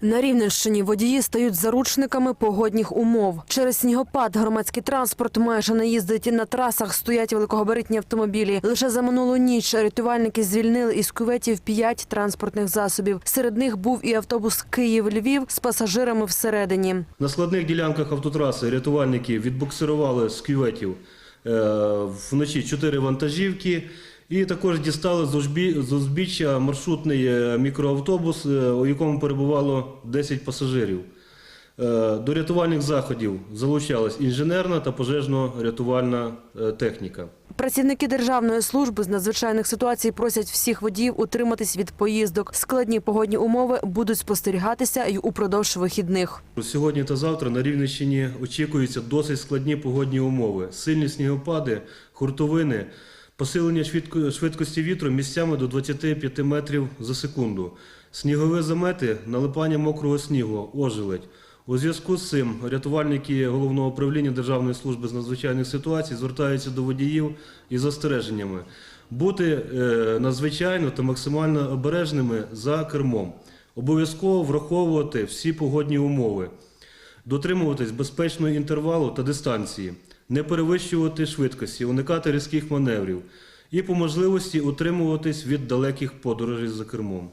На Рівненщині водії стають заручниками погодних умов. Через снігопад громадський транспорт майже не їздить на трасах, стоять великогабаритні автомобілі. Лише за минулу ніч рятувальники звільнили із кюветів п'ять транспортних засобів. Серед них був і автобус Київ-Львів з пасажирами всередині. На складних ділянках автотраси рятувальники відбуксирували з кюветів е, вночі чотири вантажівки і також дістали з узбіччя маршрутний е, мікроавтобус, е, у якому перебувало 10 пасажирів. Е, До рятувальних заходів залучалась інженерна та пожежно-рятувальна техніка. Працівники державної служби з надзвичайних ситуацій просять всіх водіїв утриматись від поїздок. Складні погодні умови будуть спостерігатися й упродовж вихідних. Сьогодні та завтра на Рівненщині очікуються досить складні погодні умови. Сильні снігопади, хуртовини, посилення швидкості вітру місцями до 25 метрів за секунду, снігові замети, налипання мокрого снігу, ожеледь. У зв'язку з цим рятувальники Головного управління Державної служби з надзвичайних ситуацій звертаються до водіїв із застереженнями. Бути е, надзвичайно та максимально обережними за кермом, обов'язково враховувати всі погодні умови, дотримуватись безпечного інтервалу та дистанції, не перевищувати швидкості, уникати різких маневрів і по можливості утримуватись від далеких подорожей за кермом.